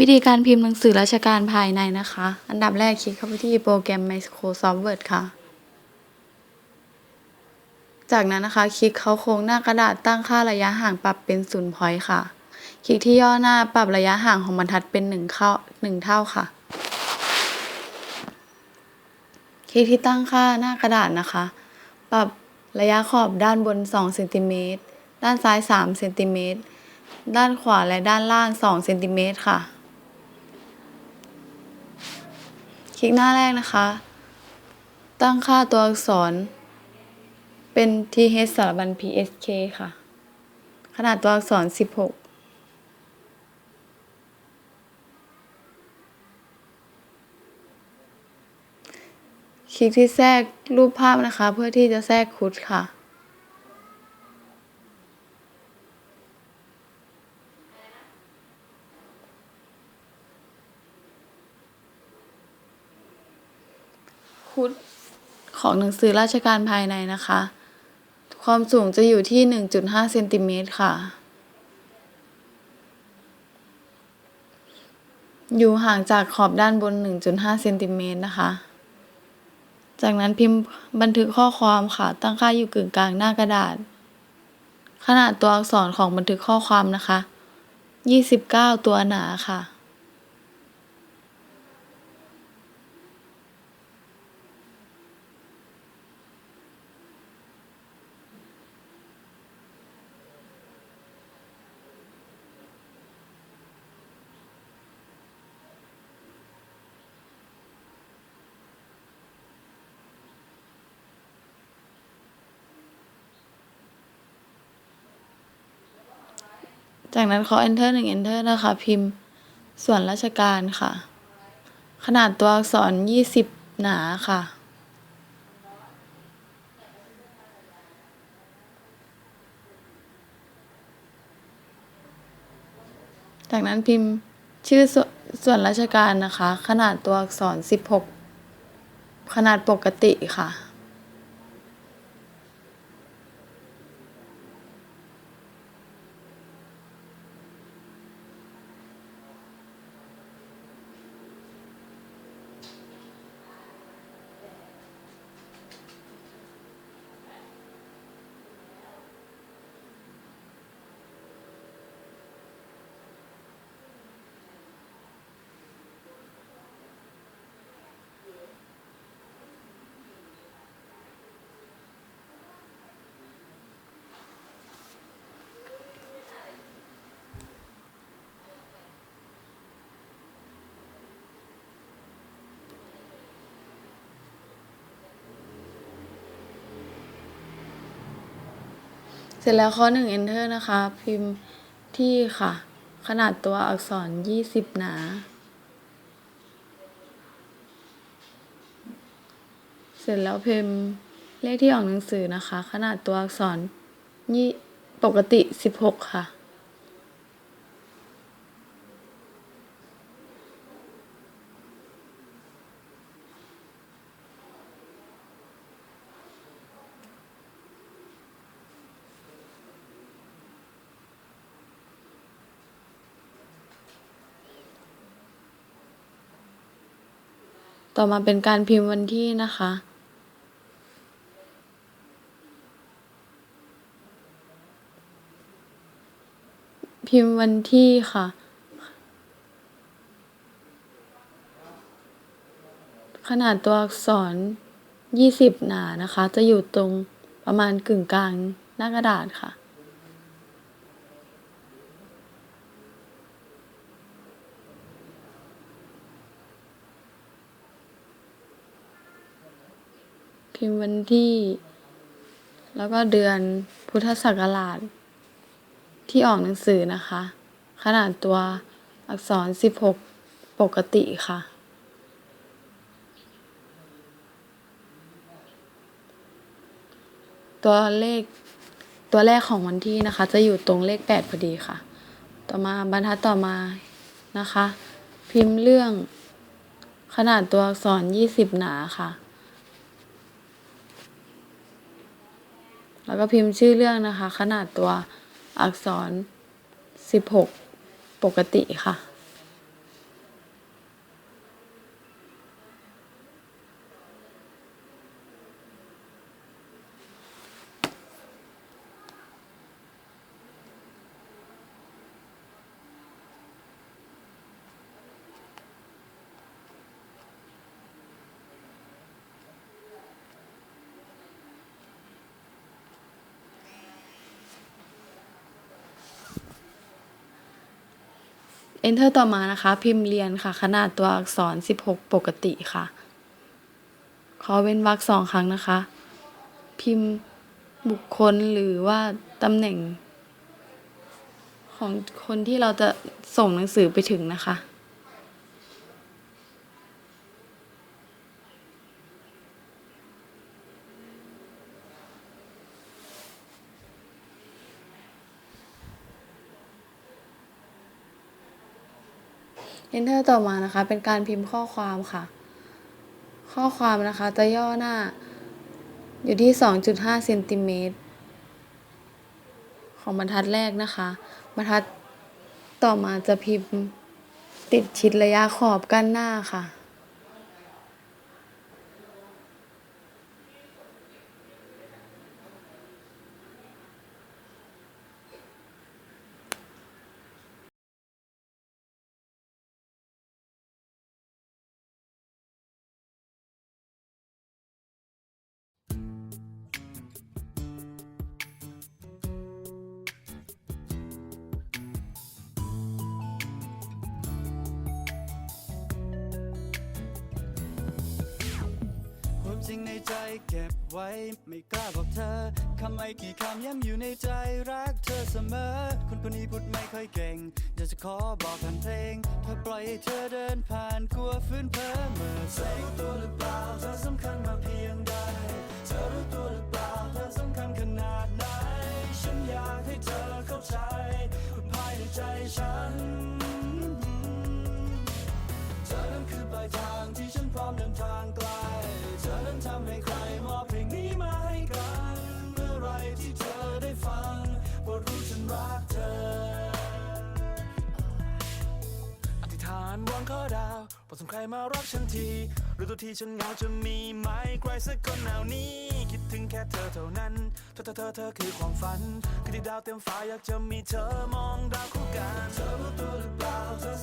วิธีการพิมพ์หนังสือราชการภายในนะคะ อันดับแรกคลิกเข้าไปที่โปรแกรม Microsoft Word ค่ะ จากนั้นนะคะ คลิกเข้าโครงหน้ากระดาษตั้งค่าระยะห่างปรับเป็นศูนย์พอยต์ค่ะ คลิกที่ย่อหน้าปรับระยะห่างของบรรทัดเป็นหนึ่งเข้าหนึ่งเท่าค่ะ คลิกที่ตั้งค่าหน้ากระดาษนะคะ ปรับระยะขอบด้านบน2เซนติเมตรด้านซ้าย3เซนติเมตรด้านขวาและด้านล่าง2เซนติเมตรค่ะ คลิกหน้าแรกนะคะ ตั้งค่าตัวอักษร เป็น th สารบัญ psk ค่ะ ขนาดตัวอักษร 16คลิกที่แทรกรูปภาพนะคะ เพื่อที่จะแทรกคุดค่ะ คุด ของหนังสือราชการภายในนะคะ ความสูงจะอยู่ที่ 1.5เซนติเมตรค่ะ อยู่ห่างจากขอบด้านบน 1.5เซนติเมตรนะคะ จากนั้นพิมพ์บันทึกข้อความค่ะ ตั้งค่าอยู่กึ่งกลางหน้ากระดาษ ขนาดตัวอักษรของบันทึกข้อความนะคะ 29 ตัวหนาค่ะ จากนั้นขอ enter หนึ่ง enter นะคะ พิมพ์ส่วนราชการค่ะ ขนาดตัวอักษร 20 หนาค่ะ จากนั้นพิมพ์ชื่อสส่วนราชการนะคะ ขนาดตัวอักษร 16 ขนาดปกติค่ะ เสร็จแล้วข้อหนึ่ง enter นะคะ พิมพ์ที่ค่ะ ขนาดตัวอักษร 20 หนา เสร็จแล้วพิมพ์เลขที่ออกหนังสือนะคะ ขนาดตัวอักษรยี่ปกติ 16 ค่ะ ต่อมาเป็นการพิมพ์วันที่นะคะ พิมพ์วันที่ค่ะ ขนาดตัวอักษร 20 หนานะคะ จะอยู่ตรงประมาณกึ่งกลางหน้ากระดาษค่ะ พิมพ์วันที่ แล้วก็เดือนพุทธศักราช ที่ออกหนังสือนะคะ ขนาดตัวอักษร 16 ปกติค่ะ ตัวเลขตัวแรกของวันที่นะคะ จะอยู่ตรงเลข 8 พอดีค่ะ ต่อมาบรรทัดต่อมานะคะ พิมพ์เรื่องขนาดตัวอักษร 20 หนาค่ะ แล้วก็พิมพ์ชื่อเรื่องนะคะ ขนาดตัวอักษร 16 ปกติค่ะ Enter ต่อมานะคะ พิมพ์เรียนค่ะ ขนาดตัวอักษร 16 ปกติค่ะ ขอเว้นวรรคสองครั้งนะคะ พิมพ์บุคคลหรือว่าตำแหน่ง ของคนที่เราจะส่งหนังสือไปถึงนะคะ Enter ต่อมานะคะ เป็นการพิมพ์ข้อความค่ะ ข้อความนะคะจะย่อหน้า อยู่ที่ 2.5เซนติเมตรของบรรทัดแรกนะคะ บรรทัดต่อมาจะพิมพ์ติดชิดระยะขอบกั้นหน้าค่ะ ริงในใจเก็บไว้ ไม่กล้าบอกเธอ คำไม่กี่คำย้ำอยู่ในใจรักเธอเสมอ คนคนนี้พูดไม่ค่อยเก่ง อยากจะขอบอกผ่านเพลง ถ้าปล่อยให้เธอเดินผ่านกลัวฟื้นเพ้อเมื่อเธอรู้ตัวหรือเปล่าเธอสำคัญมาเพียงใด เธอรู้ตัวหรือเปล่าเธอสำคัญขนาดไหน ฉันอยากให้เธอเข้าใจภายในใจฉันเธอนั้น คือปลายทางที่ฉันพร้อมเดินทางไกล เธอนั้นทำให้ใครมอบเพลงนี้มาให้กัน เมื่อไรที่เธอได้ฟังโปรดรู้ฉันรักเธอ อธิษฐานวางข้อดาวโปรดส่งใครมารักฉันทีหรือตัวที่ฉันเหงาจะมีไหมใครสักคนแนวนี้ คิดถึงแค่เธอเท่านั้น เธอเธอเธอเธอคือความฝัน คือที่ดาวเต็มฟ้าอยากจะมีเธอมองดาวคู่กัน เธอรู้ตัวหรือเปล่าเธอ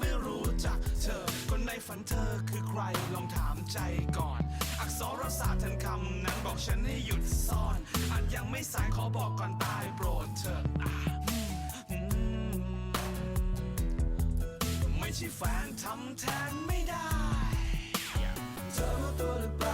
ไม่รู้จักเธอ คนในฝันเธอคือใครลองถามใจก่อน อักษรศาสตร์ทันคำนั้นบอกฉันให้หยุดซ่อนอาจยังไม่สายขอบอกก่อนตายโปรดเธออะไม่ใช่แฟนทำแทนไม่ได้ เธอรู้ตัวหรือเปล่า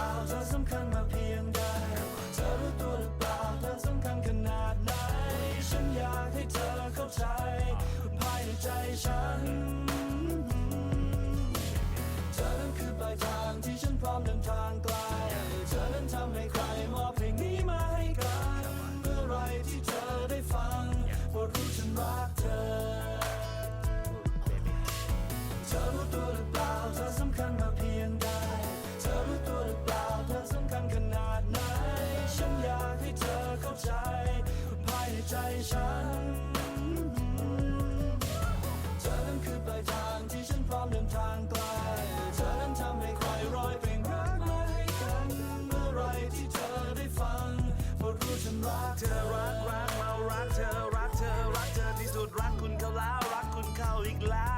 รักเธอรักเธอรักเธอที่สุดรักคุณเขาแล้วรักคุณเขาอีกแล้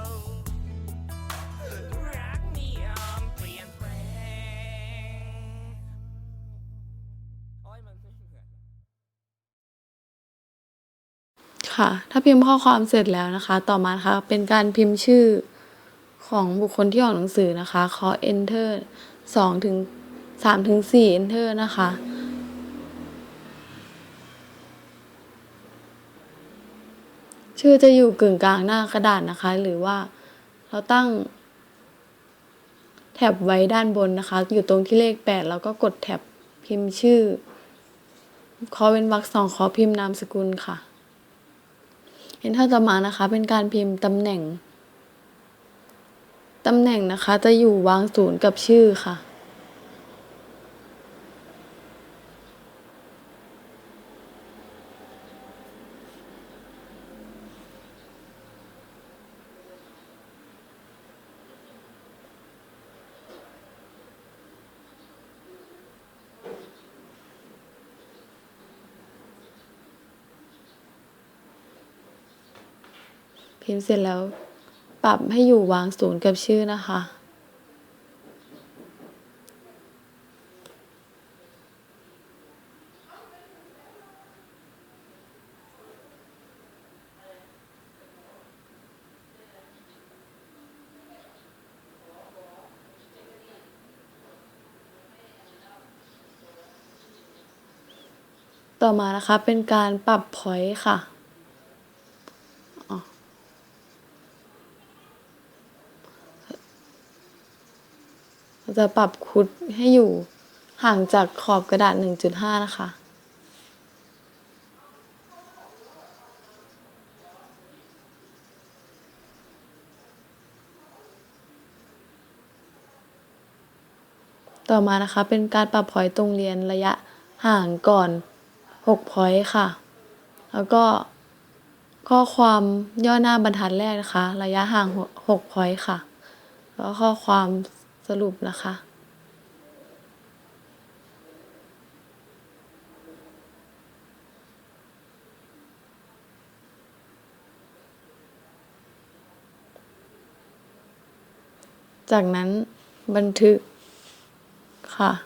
วรักไม่ยอมเปลี่ยนแปลงโอ้ยมันไม่เหมือน ค่ะ ถ้าพิมพ์ข้อความเสร็จแล้วนะคะ ต่อมานะคะเป็นการพิมพ์ชื่อของบุคคลที่ออกหนังสือนะคะขอ enter สองถึงสามถึงสี่ enter นะคะ ชื่อจะอยู่กึ่งกลางหน้ากระดาษนะคะ หรือว่าเราตั้งแท็บไว้ด้านบนนะคะ อยู่ตรงที่เลขแปดแล้วก็กดแท็บพิมพ์ชื่อขอเป็นวรรคสองขอพิมพ์นามสกุลค่ะ เห็นถ้าต่อมานะคะ เป็นการพิมพ์ตำแหน่ง ตำแหน่งนะคะจะอยู่วางศูนย์กับชื่อค่ะ พิมพ์เสร็จแล้วปรับให้อยู่วางศูนย์กับชื่อนะคะ ต่อมานะคะเป็นการปรับพอยต์ค่ะ เรา จะปรับคุดให้อยู่ห่างจากขอบกระดาษ 1.5 นะคะ ต่อมานะคะเป็นการปรับพอยต์ตรงเรียนระยะห่างก่อน 6 พอยต์ค่ะ แล้วก็ข้อความย่อหน้าบรรทัดแรกนะคะ ระยะห่าง 6 พอยต์ค่ะ แล้วข้อความ สรุปนะคะ จากนั้นบันทึกค่ะ